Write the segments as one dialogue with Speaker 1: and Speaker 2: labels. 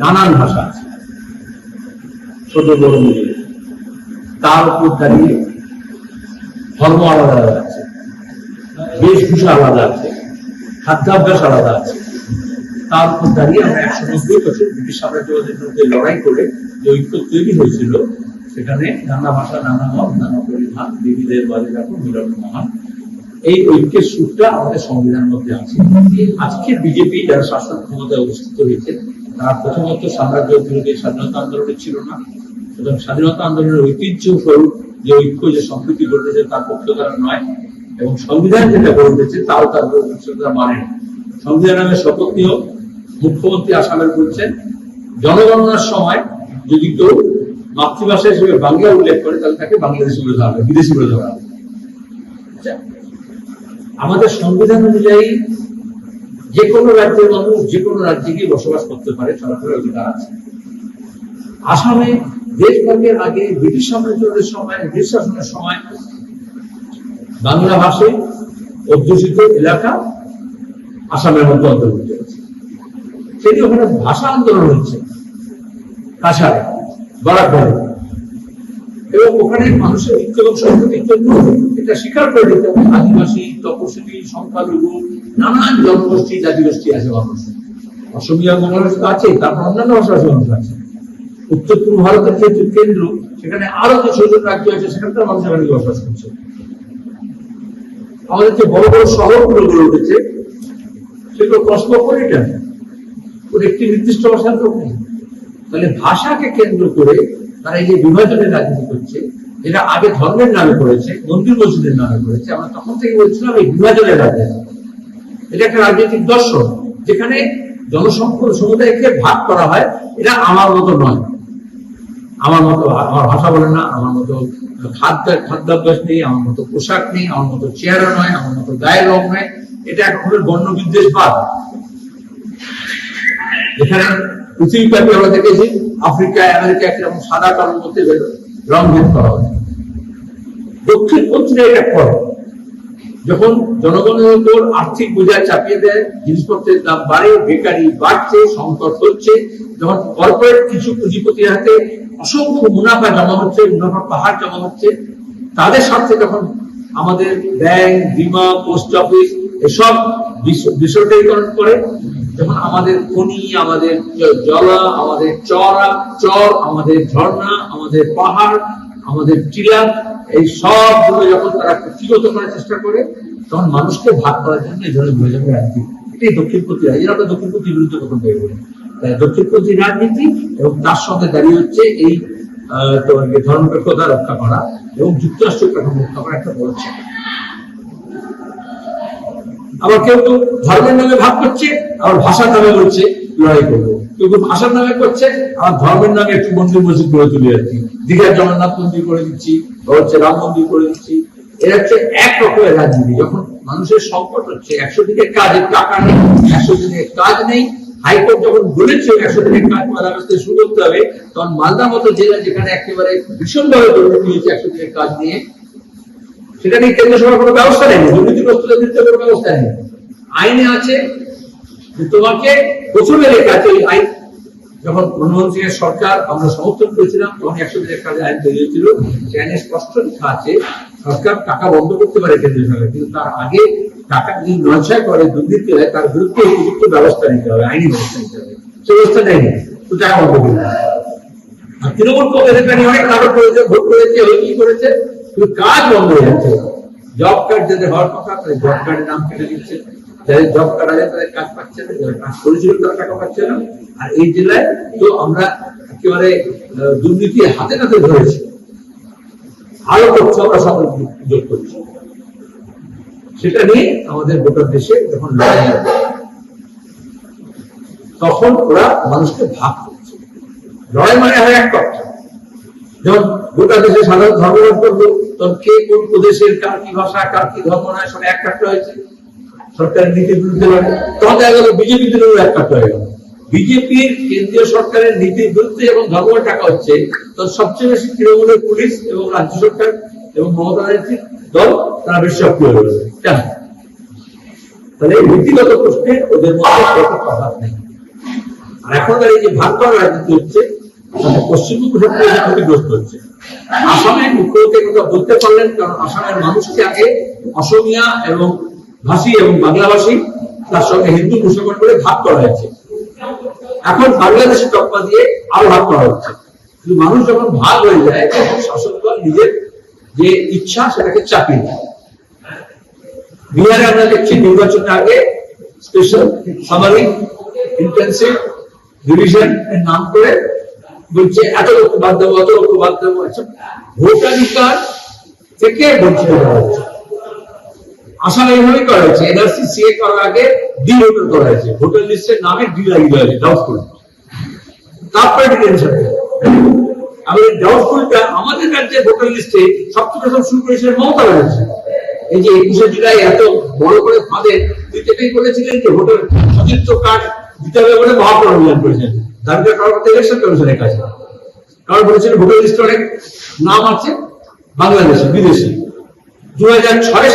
Speaker 1: নানান ভাষা আছে। ছোট বড় মিলে তার উপর দাঁড়িয়ে ধর্ম আলাদা আলাদা আছে, বেশভূষা আলাদা আছে, খাদ্যাভ্যাস আলাদা আছে। তার উপর দাঁড়িয়ে আমরা একশো নব্বই বছর ব্রিটিশ সাম্রাজ্যবাদের বিরুদ্ধে লড়াই করে যে ঐক্য তৈরি হয়েছিল, সেখানে নানা ভাষা, নানা মত, নানা পরিধান বিবিধের বাজে রাখুন মিলন মহান। এই ঐক্যের সুরটা আমাদের সংবিধানের মধ্যে আছে। আজকে বিজেপি যারা শাসন ক্ষমতায় অবস্থিত হয়েছে তারা প্রথমত সাম্রাজ্য বিরোধী স্বাধীনতা আন্দোলনে ছিল না। সুতরাং স্বাধীনতা আন্দোলনের ঐতিহ্য স্বরূপ যে ঐক্য যে সম্প্রীতি উঠেছে তার পক্ষ তারা নয় এবং সংবিধান যেটা উঠেছে তাও তার মানে সংবিধান নামে শপথ নিয়েও মুখ্যমন্ত্রী আসামের বলছেন জনগণনার সময় যদি কেউ মাতৃভাষা হিসেবে বাংলা উল্লেখ করে তাহলে তাকে বাংলাদেশি বলে ধরা হবে বিদেশি বলে ধরা হবে। আচ্ছা, আমাদের সংবিধান অনুযায়ী যে কোনো রাজ্যের মানুষ যে কোনো রাজ্যে গিয়ে বসবাস করতে পারে, চলাফেরার অধিকার আছে। আসামে দেশভাগের আগে ব্রিটিশ সাম্রাজ্যের সময়, ব্রিটিশ শাসনের সময় বাংলা ভাষায় অধ্যুষিত এলাকা আসামের মধ্যে অন্তর্ভুক্ত হয়েছে। সেটি ওখানে ভাষা আন্দোলন হচ্ছে কাছাড়ে বরাকবাড়ি এবং ওখানে মানুষের সংস্কৃতির জন্য এটা স্বীকার করে হবে। আদিবাসী তপশিলি সংখ্যালঘু, নানান জনগোষ্ঠী, জাতিগোষ্ঠী আছে মানুষ অসমিয়া মানুষ তো আছে তারপর অন্যান্য ভাষাভাষী মানুষ আছে। উত্তর পূর্ব ভারতের ক্ষেত্রে কেন্দ্র, সেখানে আরও যে ছজন রাজ্য আছে, সেখানকার মানুষ এখানে বসবাস করছে। আমাদের যে বড় বড় শহরগুলো গড়ে উঠেছে, সেগুলো কসমোপলিটন। ওর একটি নির্দিষ্ট ভাষার লোক নেই। তাহলে ভাষাকে কেন্দ্র করে তারা এই যে বিভাজনের রাজনীতি করছে, যেটা আগে ধর্মের নামে করেছে, মন্দির মসজিদের নামে করেছে, আমরা তখন থেকে বলছিলাম এই বিভাজনের রাজনীতি। এটা একটা রাজনৈতিক দর্শন, যেখানে জনসংখ্য সমুদায়কে ভাগ করা হয়, এটা আমার মতো নয়। আমার মতো, আমার ভাষা বলে না, আমার মতো খাদ্য, খাদ্যাভ্যাস নেই, আমার মতো পোশাক নেই, আমার মতো চেহারা নয়, আমার মতো গায়ের রং নয়, এটা এক ধরনের বর্ণ বিদ্বেষবাদ এখানে পৃথিবীব্যাপী আমরা দেখেছি আফ্রিকা আমেরিকা একরকম সাদা কালোর মধ্যে রং ভেদ করা হয় দক্ষিণ পশ্চিমে এটা করে যখন জনগণের উপর আর্থিক বোঝা চাপিয়ে দেয়, জিনিসপত্রের দাম বাড়ে, বেকারি বাড়ছে, সংকট হচ্ছে, যখন কর্পোরেট কিছু পুঁজিপতির হাতে অসংখ্য মুনাফা জমা হচ্ছে মুনাফার পাহাড় জমা হচ্ছে, তাদের স্বার্থে যখন আমাদের ব্যাংক বিমা পোস্ট অফিস এসব বিশ- বেসরকারীকরণ করে। যখন আমাদের খনি আমাদের জলা আমাদের চড়া চর আমাদের ঝর্ণা আমাদের পাহাড় আমাদের টিলা এই সবগুলো যখন তারা কুক্ষিগত করার চেষ্টা করে তখন মানুষকে ভাগ করার জন্য এই ধরনের বিভাজনের রাজনীতি। এটাই দক্ষিণপন্থী রাজনীতি। আমরা দক্ষিণপন্থীর বিরুদ্ধে প্রথম পেয়ে বলি। তাই দক্ষিণপন্থী রাজনীতি এবং তার সঙ্গে দাঁড়িয়ে হচ্ছে এই আহ, তোমার কি ধর্মনিরপেক্ষতা রক্ষা করা এবং যুক্তরাষ্ট্র কাঠামো রক্ষা করা একটা বড় চ্যালেঞ্জ। আবার কেউ কেউ ধর্মের নামে ভাগ করছে, আবার ভাষার নামে বলছে, লড়াই করব। কেউ কেউ ভাষার নামে করছে, আবার ধর্মের নামে একটু মন্দির মসজিদ করে তুলে যাচ্ছি। দীঘার জগন্নাথ মন্দির করে দিচ্ছি হচ্ছে রাম মন্দির করে দিচ্ছি। এরা হচ্ছে এক রকমের রাজনীতি। যখন মানুষের সংকট হচ্ছে, একশো দিনের কাজের টাকা নেই, একশো দিনের কাজ নেই। হাইকোর্ট যখন বলেছে একশো দিনের কাজ পয়লা আগস্ট শুরু করতে হবে, তখন মালদা মতো জেলা যেখানে একেবারে ভীষণভাবে দুর্নীতি হয়েছে একশো দিনের কাজ নিয়ে সেটা নিয়ে কেন্দ্র সরকার কোনো ব্যবস্থা নেই দুর্নীতিগ্রস্তদের বিরুদ্ধে কোনো ব্যবস্থা নেই আইনে আছে যে তোমাকে প্রথমে লেখা আছে ওই আইন। যখন মনমোহন সিং এর সরকার আমরা সমর্থন করেছিলাম, তখন একশো দিনের কাজে আইন তৈরি হয়েছিল। সে আইনে স্পষ্ট লেখা আছে, সরকার টাকা বন্ধ করতে পারে কেন্দ্রীয় সরকার, কিন্তু তার আগে টাকা যদি নয়ছয় করে দুর্নীতি হয়, তার বিরুদ্ধে উপযুক্ত ব্যবস্থা নিতে হবে, আইনি ব্যবস্থা নিতে হবে। সে ব্যবস্থা নেয়নি, তো টাকা বন্ধ করে দেবে। আর তৃণমূল কংগ্রেস এটা নিয়ে অনেক নাটক করেছে ভোট করেছে ওই কি করেছে? কিন্তু কাজ বন্ধ হয়ে যাচ্ছে। জব কার্ড যাদের হওয়ার কথা, তাদের জব কার্ডের নাম কেটে দিচ্ছে। যাদের জব কার্ড আছে, তাদের কাজ পাচ্ছে না, যারা কাজ করেছিল তারা টাকা পাচ্ছে না। আর এই জেলায় তো আমরা একেবারে দুর্নীতি হাতে নাতে ধরেছি। আরও করছে আমরা সব যোগ করছি। সেটা নিয়ে আমাদের গোটা দেশে যখন লড়াই তখন ওরা মানুষকে ভাগ করছে। লড়াই মানে হয় এক কথা। যেমন গোটা দেশে সাধারণ ধর্মঘট করল কে কোন প্রদেশের কার কি ভাষা, কার কি ধর্ম নয় সব এক হয়েছে। নীতির বিরুদ্ধে লড়ে তখন দেখা গেল বিজেপি দিলেও এক হয়ে গেল। বিজেপির কেন্দ্রীয় সরকারের নীতির বিরুদ্ধে যখন ধর্মঘট টাকা হচ্ছে তখন সবচেয়ে বেশি তৃণমূলের পুলিশ এবং রাজ্য সরকার এবং মমতা ব্যানার্জির দল, তারা বেশি সক্রিয় কেন? তাহলে নীতিগত প্রশ্নে ওদের মধ্যে তফাৎ নেই। আর এখনকার এই যে ভাগ করা রাজনীতি হচ্ছে পশ্চিমবঙ্গ সরকার ক্ষতিগ্রস্ত হচ্ছে। আসামের মুখ্যমন্ত্রী কথা বলতে পারলেন, কারণ আসামের মানুষকে আগে অসমিয়া এবং ভাষী এবং বাংলাভাষী, তার সঙ্গে হিন্দু মুসলমান করে ভাগ করা হয়েছে। এখন বাংলাদেশে টপ্পা দিয়ে আরও ভাগ করা হচ্ছে। কিন্তু মানুষ যখন ভাগ হয়ে যায়, তখন শাসক দল নিজের যে ইচ্ছা, সেটাকে চাপিয়ে দেয়। বিহারে আমরা দেখছি নির্বাচনের আগে স্পেশাল সামারি ইন্টেন্সিভ ডিভিশন এর নাম করে বলছে, এত লোক বাদ দেবো অত লোক বাদ দেবো আচ্ছা ভোটাধিকার থেকে বঞ্চিত করা হচ্ছে আসামে এইভাবে করা হয়েছে। এনআরসি সিএ করার আগে ডি ভোটার করা হয়েছে। ভোটার লিস্টের নামে ডি লাগিয়ে হয়েছে ডাউটফুল তারপরে ডিটেনশন আমাদের ডাউটফুলটা আমাদের রাজ্যে ভোটার লিস্টে সবচেয়ে প্রথম শুরু করেছিলেন মমতা ব্যানার্জি। এই যে একুশে জুলাই এত বড় করে ফাঁদে তুই এটাই বলেছিলেন যে ভোটার সচিত্র কার্ড দিতে হবে বলে মহাপ্রণ করেছেন। কথা ইলেকশন কমিশনের কাছে কারণ বলেছিলেন ভোটার অনেক নাম আছে, বাংলাদেশি, বিদেশি। দু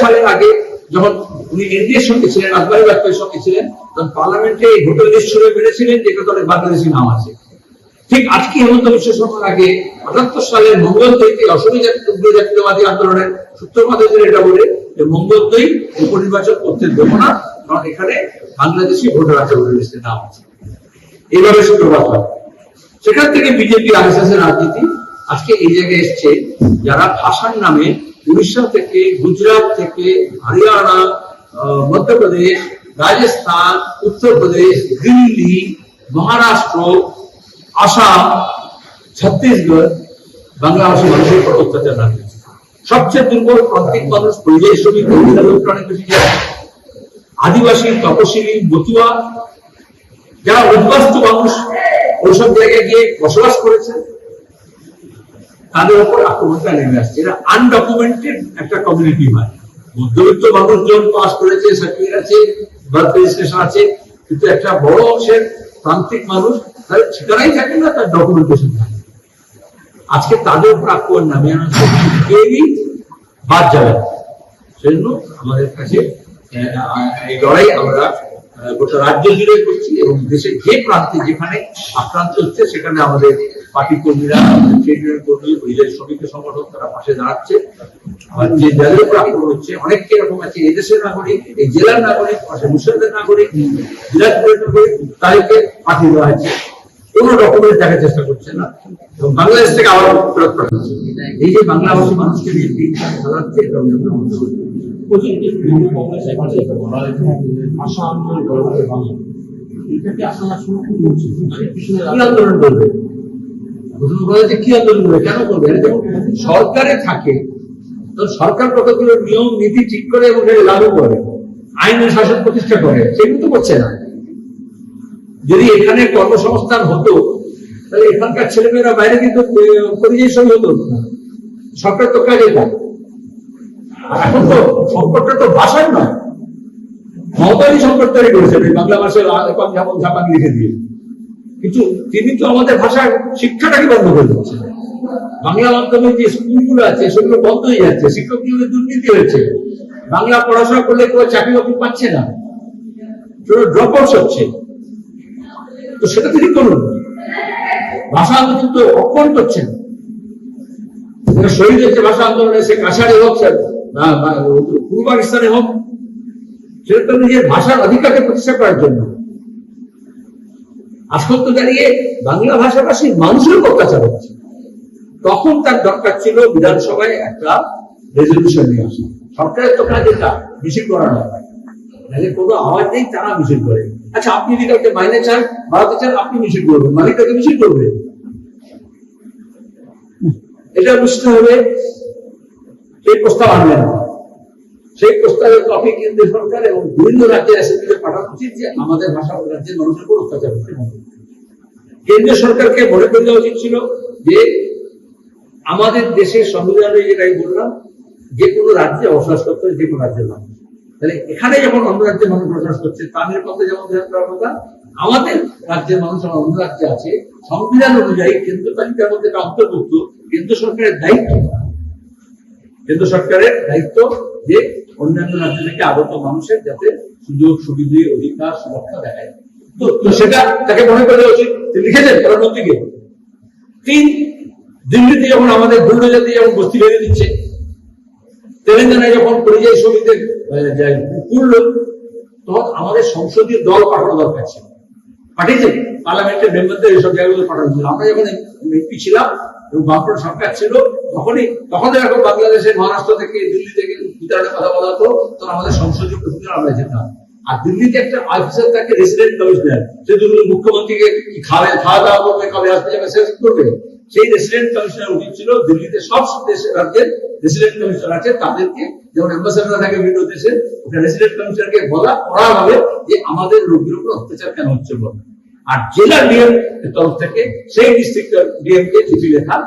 Speaker 1: সালের আগে যখন উনি এনডিএর সঙ্গে ছিলেন বাজপেয়ীর সঙ্গে ছিলেন, তখন পার্লামেন্টে এই ভোটার লিস্ট মেরেছিলেন যে বাংলাদেশি নাম আছে। ঠিক আজকে হেমন্ত বিশ্ব শর্মার আগে আটাত্তর সালের মঙ্গল দৈকে অসমী উগ্র জাতীয়বাদী আন্দোলনের সূত্রপাতদের এটা বলে যে মঙ্গল দৈ উপনির্বাচন করতে দেবো না, কারণ এখানে বাংলাদেশি ভোটার আছে ভোটার লিস্টে নাম আছে। এইভাবে সূত্রপাত হয় সেখান থেকে বিজেপি আরএসএস এর রাজনীতি আজকে এই জায়গায় এসছে, যারা ভাষার নামে উড়িষ্যা থেকে, গুজরাট থেকে, হরিয়ানা মধ্যপ্রদেশ, রাজস্থান, উত্তরপ্রদেশ, দিল্লি, মহারাষ্ট্র, আসাম, ছত্তিশগড়, বাংলাভাষী মানুষের উপর অত্যাচার রাখছে সবচেয়ে দুর্বল প্রত্যেক মানুষ পরিযায়ী শ্রমিক অনেক বেশি। আদিবাসী, তপশিলি, মতুয়া যারা উদ্বাস্তু মানুষ, ওইসব জায়গায় গিয়ে বসবাস করেছে, তাদের উপর আক্রমণটা নেমে আসছে। এরা আনডকুমেন্টেড একটা কমিউনিটি হয়। মধ্যবিত্ত মানুষজন পাস করেছে সার্টিফিকেট আছে বার্থ রেজিস্ট্রেশন আছে, কিন্তু একটা বড় অংশের প্রান্তিক মানুষ, তার ঠিকানাই থাকে না, তার ডকুমেন্টেশন থাকে আজকে তাদের উপর আক্রমণ নামিয়ে আনা কেউই বাদ যাবে সেজন্য আমাদের কাছে এই লড়াই আমরা গোটা রাজ্য জুড়ে করছি এবং দেশের যে প্রান্তে যেখানে আক্রান্ত হচ্ছে, সেখানে আমাদের পার্টি কর্মীরা ট্রেড ইউনিয়ন কর্মী পরিযায়ী শ্রমিক সংগঠন তারা পাশে দাঁড়াচ্ছে। আর যে উপর আক্রমণ হচ্ছে অনেক এরকম আছে নাগরিক, এই জেলার নাগরিক, পাশে নাগরিক দিনাজপুরের নাগরিক, তাদেরকে পাঠিয়ে দেওয়া হয়েছে। কোনো ডকুমেন্ট দেখার চেষ্টা করছে না। এবং বাংলাদেশ থেকে আবার এই যে বাংলাভাষী মানুষকে নিয়ে চালাচ্ছে সরকারে থাকে সরকার কতগুলো নিয়ম নীতি ঠিক করে এবং লাগু করে আইনের শাসন প্রতিষ্ঠা করে সেগুলো তো করছে না যদি এখানে কর্মসংস্থান হতো তাহলে এখানকার ছেলেমেয়েরা বাইরে কিন্তু পরিযায়ী হতো না। সরকার তো কাজে দেয় এখন তো সংকটটা তো ভাষার নয়। মমতারই সংকট তৈরি করেছেন বাংলা ভাষায় একক ঝাপক লিখে দিয়ে। কিন্তু তিনি তো আমাদের ভাষার শিক্ষাটাকে বন্ধ করে দিচ্ছেন বাংলা মাধ্যমে যে স্কুলগুলো আছে, সেগুলো বন্ধ হয়ে যাচ্ছে, শিক্ষক নিয়োগে দুর্নীতি হয়েছে। বাংলা পড়াশোনা করলে কেউ চাকরি বাকরি পাচ্ছে না। ড্রপ আউট হচ্ছে। তো সেটা তিনি করুন ভাষা আন্দোলন তো অক্ষণ করছেন। শহীদ হচ্ছে ভাষা আন্দোলনে সে কাছাড়ে হোক পূর্ব পাকিস্তানে হোক, সেটা তো নিজের ভাষার অধিকারকে প্রতিষ্ঠা করার জন্য। আজকাল তো দাঁড়িয়ে বাংলা ভাষাভাষী মানুষের অত্যাচার হচ্ছে। তখন তার দরকার ছিল বিধানসভায় একটা রেজলিউশন নিয়ে আসা। সরকারের তো কাজ এটা মিছিল হয় নাহলে কোনো আওয়াজ নেই, তারা মিছিল করে। আচ্ছা আপনি যদি কাউকে মাইনে চান বাড়াতে চান, আপনি মিছিল করবেন। মালিকটাকে মিছিল করবে? এটা বুঝতে হবে। সেই প্রস্তাব আনলেন। সেই প্রস্তাবের কপি কেন্দ্রীয় সরকার এবং বিভিন্ন রাজ্যের অ্যাসেম্বলিতে পাঠানো উচিত যে আমাদের ভাষা রাজ্যের মানুষের উপর অত্যাচার হচ্ছে কেন্দ্রীয় সরকারকে মনে করে দেওয়া উচিত ছিল যে আমাদের দেশের সংবিধানে যেটা আমি বললাম, যে কোনো রাজ্যে বসবাস করতে যে কোনো রাজ্যের মানুষ। তাহলে এখানে যখন অন্য রাজ্যের মানুষ বসবাস করছে তাদের কথা যেমন ধ্যান করার কথা আমাদের রাজ্যের মানুষ আমার অন্য রাজ্যে আছে, সংবিধান অনুযায়ী কেন্দ্র তালিকার মধ্যে অন্তর্ভুক্ত কেন্দ্র সরকারের দায়িত্ব। কেন্দ্র সরকারের দায়িত্ব যে অন্যান্য রাজ্য থেকে আগত মানুষের যাতে সুযোগ, সুবিধে, অধিকার, সুরক্ষা দেখায়। তো সেটা তাকে মনে করা উচিত। লিখেছেন প্রধানমন্ত্রীকে তিন, দিল্লিতে যখন আমাদের দুর্নীতি যখন বস্তি বেঁধে দিচ্ছে, তেলেঙ্গানায় যখন পরিযায়ী শ্রমিকদের পুরলো তখন আমাদের সংসদীয় দল পাঠানো দরকার ছিল। পাঠিয়েছে, পার্লামেন্টের মেম্বারদের এইসব জায়গাগুলো পাঠানো আমরা যখন এমপি ছিলাম এবং বামফ্রন্ট সরকার ছিল, তখনই তখন এরকম বাংলাদেশের মহারাষ্ট্র থেকে, দিল্লি থেকে বিতরণের কথা বলা হতো, তখন আমাদের সংসদীয় প্রতিনিধি আমরা যেতাম। আর দিল্লিতে একটা অফিসার থাকে রেসিডেন্ট কমিশনার সে যদি মুখ্যমন্ত্রীকে খাবে, খাওয়া দাওয়া করবে, কবে আসতে যাবে, শেষ করবে। সেই রেসিডেন্ট কমিশনার উচিত ছিল, দিল্লিতে সব দেশের রাজ্যের রেসিডেন্ট কমিশনার আছে, তাদেরকে যেমন অ্যাম্বাসেডার থাকে বিভিন্ন দেশে রেসিডেন্ট কমিশনারকে বলা করা হবে যে আমাদের রোগীর উপর অত্যাচার কেন হচ্ছে বলো। আর জেলা ডিএম তরফ থেকে সেই ডিস্ট্রিক্ট ডিএম কে চিঠি লেখা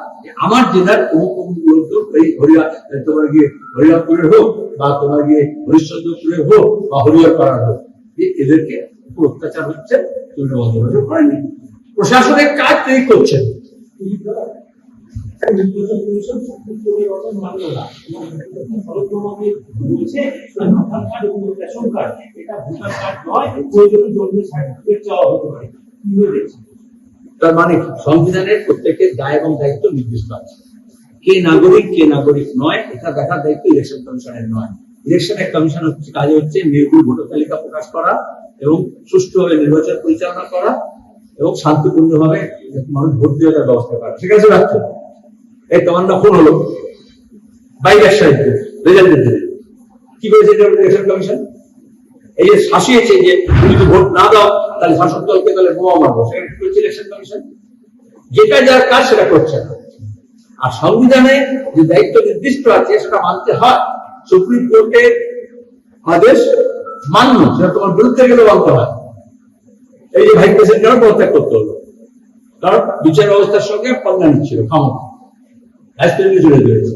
Speaker 1: আমার জেলার তোমার গিয়ে হরিয়ারপুরের হোক বা তোমার গিয়ে হরিশ্চন্দ্রপুরের হোক বা হরিয়ার পাড়ার হোক এদেরকে অত্যাচার হচ্ছে তুমি বন্ধ করেনি। প্রশাসনের কাজ তিনি করছেন।
Speaker 2: এটা ভোটার কার্ড নয়, প্রয়োজনে জন্ম সার্টিফিকেট চাওয়া হতে পারে।
Speaker 1: তার মানে? সংবিধানের প্রত্যেকের দায় এবং দায়িত্ব নির্দিষ্ট আছে। কে নাগরিক কে নাগরিক নয়, এটা দেখার দায়িত্ব ইলেকশন কমিশনের নয়। ইলেকশনের কমিশন হচ্ছে কাজ হচ্ছে নির্ভুল ভোটার তালিকা প্রকাশ করা এবং সুষ্ঠুভাবে নির্বাচন পরিচালনা করা এবং শান্তিপূর্ণভাবে মানুষ ভোট দিয়ে তার ব্যবস্থা করা। ঠিক আছে, রাখছো। এই তোমার না হলো। বাইরের সাহিত্যে রেজাল্টের দিনে। কি করেছে ইলেকশন কমিশন এই যে শাসিয়েছে যে তুমি যদি ভোট না দাও, তাহলে শাসক দলকে তাহলে বোমা মারবো? ইলেকশন কমিশন যেটা যার কাজ সেটা করছে আর সংবিধানে যে দায়িত্ব নির্দিষ্ট আছে, সেটা মানতে হয়। সুপ্রিম কোর্টের আদেশ মান্য, সেটা তোমার বিরুদ্ধে গেলে মানতে হয়। এই যে ভাইস প্রেসিডেন্ট পদত্যাগ করতে হলো? কারণ বিচার ব্যবস্থার সঙ্গে পাল্লা নিচ্ছিল ক্ষমতা চলে দিয়েছে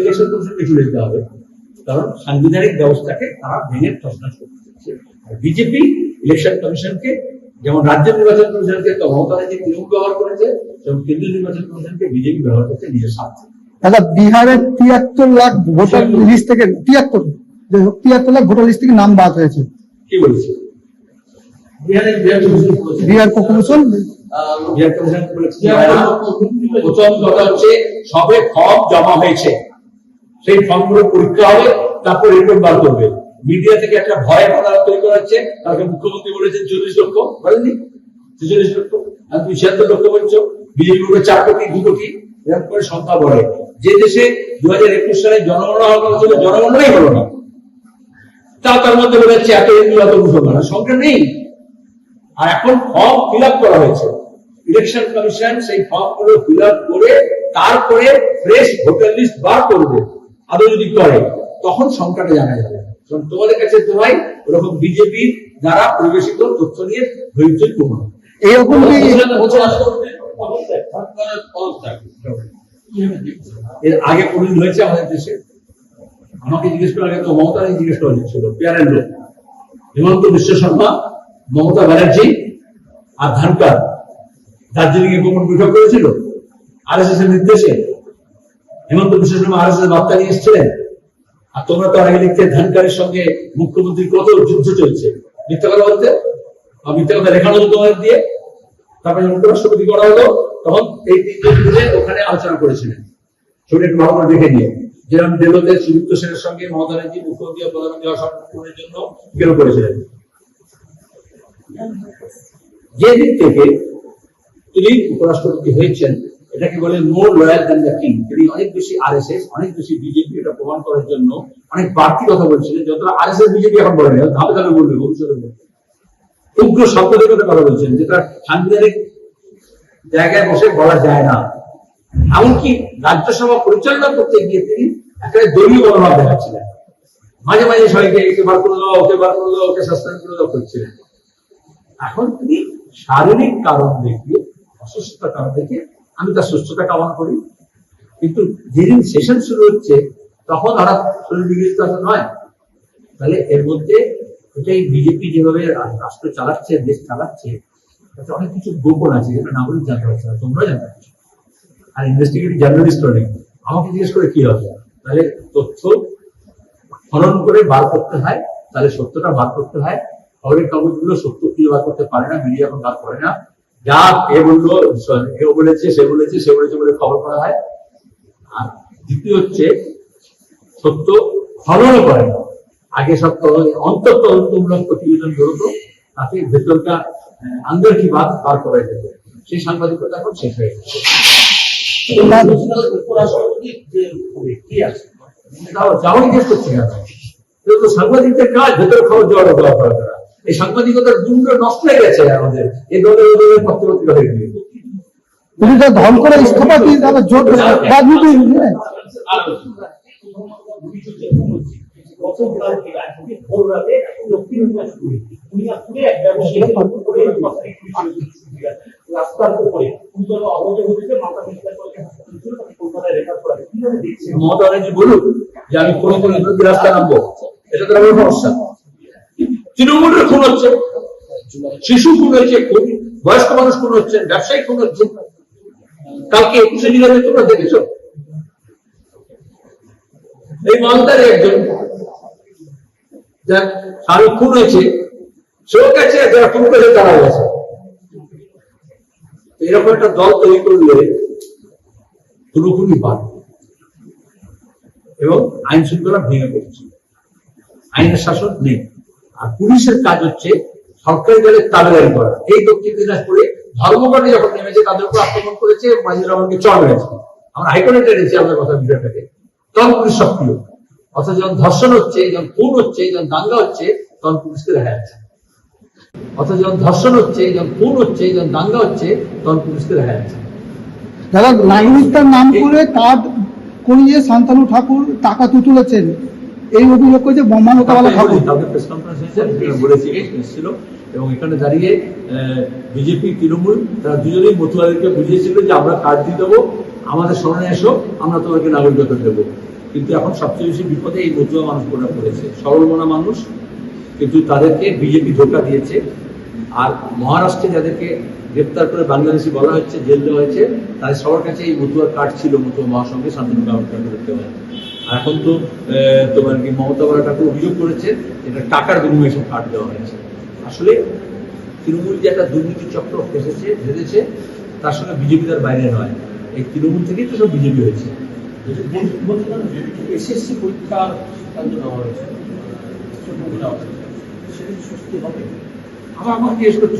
Speaker 1: ইলেকশন কমিশনকে চলে দিতে হবে। কারণ সাংবিধানিক ব্যবস্থাকে তারা ভেঙে করতে আর বিজেপি ইলেকশন কমিশনকে যেমন রাজ্য নির্বাচন কমিশনকে মমতা ব্যানার্জি তৃণমূল ব্যবহার করেছে এবং কেন্দ্রীয় নির্বাচন কমিশনকে বিজেপি ব্যবহার করছে নিজের স্বার্থে।
Speaker 3: দাদা বিহারের তিয়াত্তর লাখ ভোটার লিস্ট থেকে তিয়াত্তর তিয়াত্তর লাখ ভোটার লিস্ট থেকে নাম বাদ হয়েছে।
Speaker 1: কি বলছে? বিহার কমিশন।
Speaker 3: বিহার কমিশন?
Speaker 1: প্রথম কথা হচ্ছে সবে ফর্ম জমা হয়েছে। সেই ফর্মগুলো পরীক্ষা হবে, তারপর রিপোর্ট বার করবে। মিডিয়া থেকে একটা ভয় কথা তৈরি করা হচ্ছে মুখ্যমন্ত্রী বলেছেন চল্লিশ লক্ষ। বলেননি? ছেচল্লিশ লক্ষ। আর তুমি ছিয়াত্তর লক্ষ বলছো। বিজেপি বলে চার কোটি, দু কোটি। এরকম করে সংখ্যা বলে। যে দেশে দু হাজার একুশ সালে জনগণনা হওয়ার কথা ছিল জনগণনাই হলো না। তাও তার মধ্যে বলে যাচ্ছে, এত হিন্দু, এত মুসলমান। সংখ্যা নেই। আর এখন ফর্ম ফিল করা হয়েছে। ইলেকশন কমিশন সেই ফর্মগুলো ফিল করে, তারপরে ফ্রেশ ভোটার লিস্ট বার করবে। আদৌ যদি করে তখন সংখ্যাটা জানা যাবে। কারণ তোমাদের কাছে তোমায় ওরকম বিজেপি দ্বারা পরিবেশিত তথ্য নিয়ে না।
Speaker 3: এরকম
Speaker 1: এর আগে কোনদিন হয়েছে আমাদের দেশে? আমাকে জিজ্ঞেস আগে তো মমতা জিজ্ঞেস করা ছিল পেয়ারের লোক। হিমন্ত বিশ্ব শর্মা মমতা ব্যানার্জি আর ধানকার। দার্জিলিং এ গোপন বৈঠক করেছিল আর এস এস এর নির্দেশে হেমন্ত বিশ্ব শর্মা আর বার্তা নিয়ে এসেছিলেন। আর তোমরা তো আগে লিখতে ধানকারের সঙ্গে মুখ্যমন্ত্রীর কত যুদ্ধ চলছে। মিথ্যা কথা বলতে? মিথ্যা কথা লেখানো হতো তোমাদের দিয়ে? তারপরে উপরাষ্ট্রপতি করা হলো, তখন এই তিনজন মিলে ওখানে আলোচনা করেছিলেন। ছবিটা একটু ভালো করে দেখে নিয়ে যেরকম দেবদের সুযুক্ত সেনের সঙ্গে মমতা ব্যানার্জি, মুখ্যমন্ত্রী প্রধানমন্ত্রী হওয়া সম্পর্কের জন্য কেন করেছিলেন। যে দিক থেকে তিনি উপরাষ্ট্রপতি হয়েছেন এটাকে বলে more loyal than the king. তিনি অনেক বেশি আরএসএস অনেক বেশি বিজেপি এটা প্রমাণ করার জন্য অনেক বাড়তি কথা বলছিলেন যতটা আরএসএস বিজেপি এখন বলেন ধাপে ধাপে বলবে, ভবিষ্যতে বলবে। উগ্র শব্দের কথা কথা বলছেন, যেটা সাংবিধানিক জায়গায় বসে বলা যায় না। এমনকি রাজ্যসভা পরিচালনা করতে গিয়ে তিনি একটা দলীয় মনোভাব দেখাচ্ছিলেন। মাঝে মাঝে সবাইকে একে বার করে দাও ওকে বার করে দাও ওকে সাসপেন্ড করে দাও করছিলেন। এখন তিনি শারীরিক কারণ দেখিয়ে অসুস্থতার কারণ দেখে আমি তার সুস্থতা কামনা করি। কিন্তু যেদিন সেশন শুরু হচ্ছে, তখন হঠাৎ শরীর বিগড়িত নয়। তাহলে এর মধ্যে এটাই বিজেপি যেভাবে রাষ্ট্র চালাচ্ছে, দেশ চালাচ্ছে, তাতে অনেক কিছু গোপন আছে যেটা নাগরিক জানতে পারছে না তোমরা জানতে পারছ। আর ইনভেস্টিগেটিভ জার্নালিস্ট অনেক আমাকে জিজ্ঞেস করে কি হবে? তাহলে তথ্য খনন করে বার করতে হয়, তাহলে সত্যটা বার করতে হয়। খবরের কাগজগুলো সত্য খুঁজে বার করতে পারে না মিডিয়া এখন কাজ করে না। যা এ বলল কেউ বলেছে সে বলেছে সে বলেছে বলে খবর করা হয়। আর দ্বিতীয় হচ্ছে সত্য খননও করে না। আগে সব অন্তর তদন্তমূলক প্রতিবেদন বেরোতো তাতে ভেতরটা আন্দর কি বাদ বার করা যেত সেই সাংবাদিকতা এখন শেষ হয়ে গেছে।
Speaker 2: উপরাষ্ট্রপতি যে হবে, কি আছে
Speaker 1: তাও যাও জিজ্ঞেস করছি না তো সাংবাদিকদের কাজ ভেতর খবর জড়ো দেওয়া করা তারা এই সাংবাদিকতার গুণটা নষ্ট হয়ে গেছে আমাদের। এই দলের ওই দলের পত্রপত্রিকা হয়ে গিয়ে
Speaker 3: যা ধন করে ইস্তফা দিয়ে তারা জোট রাজনীতি
Speaker 2: রাস্তার উপরে মাথা
Speaker 1: মমতা যে আমি কোনো কোনো বিরোধী রাস্তা নামবো এটা তো আমার সমস্যা। তৃণমূলের খুন হচ্ছে, শিশু খুন হয়েছে বয়স্ক মানুষ খুন হচ্ছে, ব্যবসায়ী খুন হচ্ছে। কালকে একুশে জুলাই তোমরা দেখেছ? এই মালদার একজন, যার স্বামী খুন হয়েছে, সেও গেছে যারা খুন করেছে, তারাও গেছে। এরকম একটা দল তৈরি করলে পুরোপুরি বাড়বে এবং আইন শৃঙ্খলা ভেঙে পড়ছে। আইনের শাসন নেই। আর পুলিশের কাজ হচ্ছে সরকারি দলের তাবেদারি করা এই দক্ষিণ দিনাজপুরে ধর্মঘটে যখন নেমেছে তাদের উপর আক্রমণ করেছে মাজিদ রহমানকে চড় মেরেছে আমরা হাইকোর্টে টেনেছি আমাদের কথা বিষয়টাকে। তখন পুলিশ সক্রিয়। অথচ যখন ধর্ষণ হচ্ছে যখন খুন হচ্ছে যখন দাঙ্গা হচ্ছে তখন পুলিশকে দেখা যাচ্ছে। অথচ যখন ধর্ষণ হচ্ছে যখন খুন হচ্ছে যখন দাঙ্গা হচ্ছে তখন পুলিশকে দেখা যাচ্ছে। না।
Speaker 3: যারা নাম করে কার্ড করিয়ে শান্তনু ঠাকুর টাকা তুলেছেন। এই অভিযোগ করেছে ব্রহ্মানতাওয়ালা ঠাকুর
Speaker 1: কালকে প্রেস কনফারেন্স বলেছি এবং এখানে দাঁড়িয়ে বিজেপি তৃণমূল তারা দুজনেই মতুয়াদেরকে বুঝিয়েছিল যে আমরা কার্ড দিয়ে দেবো আমাদের স্মরণে এসো আমরা তোমাকে নাগরিকত্ব দেবো। কিন্তু এখন সবচেয়ে বেশি বিপদে এই মতুয়া মানুষগুলো পড়েছে। সরল মনা মানুষ কিন্তু তাদেরকে বিজেপি ধোকা দিয়েছে। আর মহারাষ্ট্রে যাদেরকে গ্রেপ্তার করে বাংলাদেশি বলা হচ্ছে জেল দেওয়া হয়েছে তাদের সবার কাছে এই মতুয়ার কার্ড ছিল মতুয়া মহাসংঘে শান্তনু কার্ড করতে হয় এখন তো তোমার কি মমতা বলা ঠাকুর অভিযোগ করেছে এটা টাকার বিনিময়ে সব কার্ড দেওয়া হয়েছে। আসলে তৃণমূল যে একটা দুর্নীতি চক্র ফেসেছে ভেসেছে তার সঙ্গে বিজেপি তার বাইরে নয়। এই তৃণমূল থেকেই তো সব বিজেপি হয়েছে।
Speaker 2: এসএসসি পরীক্ষার
Speaker 1: জিজ্ঞেস করছ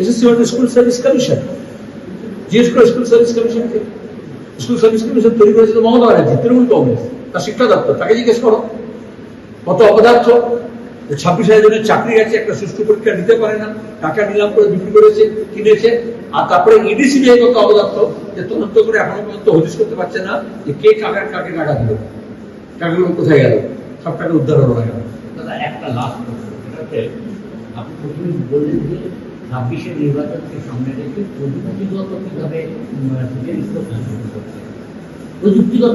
Speaker 1: এসএসসি মানে স্কুল সার্ভিস কমিশন জিজ্ঞেস করো স্কুল সার্ভিস কমিশনকে স্কুল সার্ভিস কমিশন তৈরি করেছিল মমতা ব্যানার্জি তৃণমূল কংগ্রেস। তার শিক্ষা দপ্তর, তাকে জিজ্ঞেস করো। কত অপদার্থ? যে ছাব্বিশ হাজার জনের চাকরি গেছে, একটা সুষ্ঠু পরীক্ষা দিতে পারে না, টাকা নিলাম করে বিক্রি করেছে, কিনেছে, আর তারপরে ইডিসি বিয়ে কত অপদার্থ? যে তদন্ত করে এখনও পর্যন্ত হদিশ করতে পারছে না যে কে টাকা কাকে টাকা দিল। টাকাগুলো কোথায় গেল? সব টাকা উদ্ধার হলো না
Speaker 2: দাদা, একটা লাস্ট আপনি প্রথমে বললেন যে ছাব্বিশে নির্বাচনকে সামনে রেখে প্রযুক্তিগত কীভাবে করছে প্রযুক্তিগত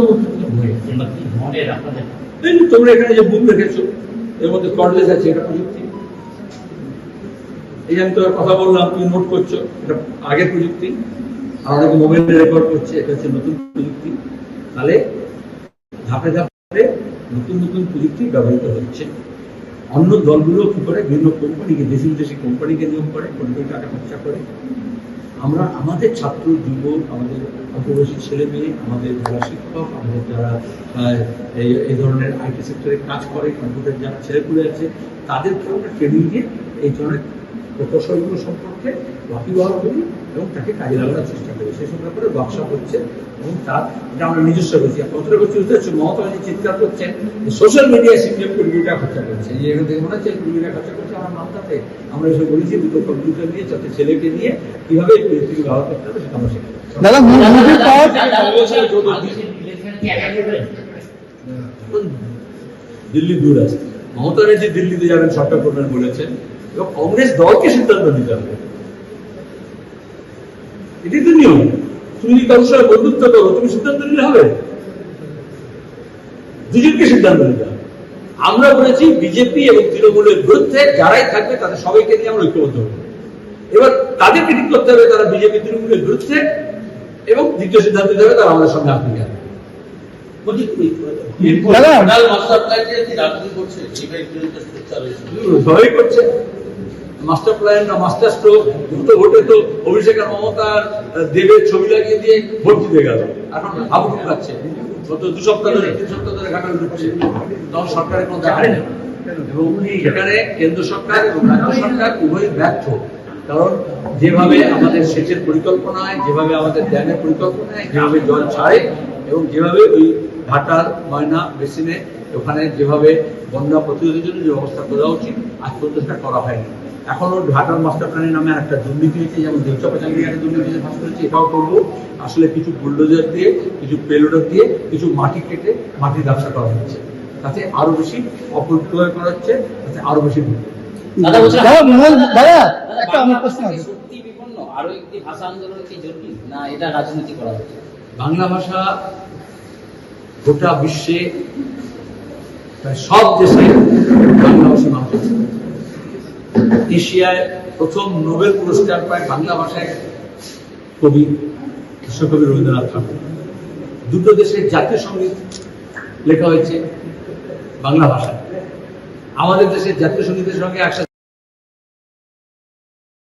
Speaker 1: তোমরা এখানে যে বুক রেখেছো, এর মধ্যে কর্ডলেস আছে, এটা প্রযুক্তি। এই আমি তোমার কথা বললাম, তুমি নোট করছ, এটা আগের প্রযুক্তি। আর রেকর্ড করছে, এটা হচ্ছে নতুন প্রযুক্তি। তাহলে ধাপে ধাপে নতুন নতুন প্রযুক্তি ব্যবহৃত হচ্ছে। অন্য দলগুলো কি করে? বিভিন্ন কোম্পানিকে দেশি বিদেশি কোম্পানিকে নিয়োগ করে কোটি টাকা খরচা করে। আমরা আমাদের ছাত্র যুবক আমাদের অল্পবয়সী ছেলে মেয়ে আমাদের যারা শিক্ষক, আমাদের যারা এই ধরনের আইটি সেক্টরে কাজ করে, কম্পিউটার যারা ছেলেপুলে আছে তাদেরকে আমরা ট্রেনিং দিয়ে এই ধরনের প্রকৌশলগুলো সম্পর্কে ওয়াকিবহাল করি এবং তাকে কাজে লাগানোর চেষ্টা করি সেই সব ব্যাপারে ওয়ার্কশপ হচ্ছে এবং তার এটা আমরা নিজস্ব করছি আর কতটা করছি বুঝতে পারছি মমতা চিৎকার করছেন সোশ্যাল মিডিয়ায় সিপিএম কোটি টাকা খরচা করছে এই এখান থেকে মনে হচ্ছে কোটি টাকা খরচা করছে আমার মামলাতে আমরা এসে বলেছি দুটো কম্পিউটার নিয়ে যাতে ছেলেকে নিয়ে কীভাবে এই পরিস্থিতি ব্যবহার করতে হবে সেটা আমরা
Speaker 3: দাদা
Speaker 1: দিল্লি দূর আছে মমতা ব্যানার্জি দিল্লিতে যাবেন সরকার করবেন বলেছেন এবং কংগ্রেস দলকে সিদ্ধান্ত নিতে হবে। এটাই তো নিয়ম। তুমি যদি কারোর সঙ্গে বন্ধুত্ব করো, তুমি সিদ্ধান্ত নিলে হবে। দুজনকে সিদ্ধান্ত নিতে হবে। আমরা বলেছি বিজেপি এবং তৃণমূলের বিরুদ্ধে যারাই থাকবে তাদের সবাইকে নিয়ে আমরা ঐক্যবদ্ধ হব। এবার তাদেরকে ঠিক করতে হবে তারা বিজেপি তৃণমূলের বিরুদ্ধে এবং দ্বিতীয় সিদ্ধান্ত নিতে হবে তারা আমাদের সঙ্গে আপনি সবাই করছে? মাস্টার প্ল্যান না মাস্টার স্ট্রোক দুটো ভোটে তো অভিষেক আর মমতার দেবের ছবি লাগিয়ে দিয়ে ভোট দিতে গেল। এখন হাবু ঢুকাচ্ছে গত দু সপ্তাহ ধরে তিন সপ্তাহ ধরে ঘাটাল ঢুকছে তখন সরকারের কোনো দেখা নেই। এবং সেখানে কেন্দ্র সরকার এবং রাজ্য সরকার উভয়ই ব্যর্থ। কারণ যেভাবে আমাদের সেচের পরিকল্পনায় যেভাবে আমাদের ড্যামের পরিকল্পনায় যেভাবে জল ছাড়ে এবং যেভাবে ওই ঘাটাল ময়না বেসিনে ওখানে যেভাবে বন্যা প্রতিরোধের জন্য যে ব্যবস্থা করা উচিত আজ পর্যন্ত সেটা করা হয়নি। এখনও ঘাটাল মাস্টার প্ল্যানের নামে একটা দুর্নীতি হয়েছে যেমন দেবচাপা চাকরি একটা দুর্নীতি ফাঁস করেছে এটাও করব। আসলে কিছু বুলডোজার দিয়ে কিছু পেলোডার দিয়ে কিছু মাটি কেটে মাটির ব্যবসা করা হচ্ছে। তাতে আরও বেশি অপরিক্রয় করা হচ্ছে তাতে আরও বেশি
Speaker 4: দাদা,
Speaker 3: একটা আমার প্রশ্ন আছে।
Speaker 4: সত্যি বিপন্ন? আরও একটি ভাষা আন্দোলন কি জরুরি না এটা রাজনীতি করা হচ্ছে।
Speaker 1: বাংলা ভাষা গোটা বিশ্বে প্রায় সব দেশে বাংলাভাষী মানুষ আছে। এশিয়ায় প্রথম নোবেল পুরস্কার পায় বাংলা ভাষায় কবি, বিশ্বকবি রবীন্দ্রনাথ ঠাকুর দুটো দেশের জাতীয় সংগীত লেখা হয়েছে বাংলা ভাষায় আমাদের দেশের জাতীয় সঙ্গীতের সঙ্গে একসাথে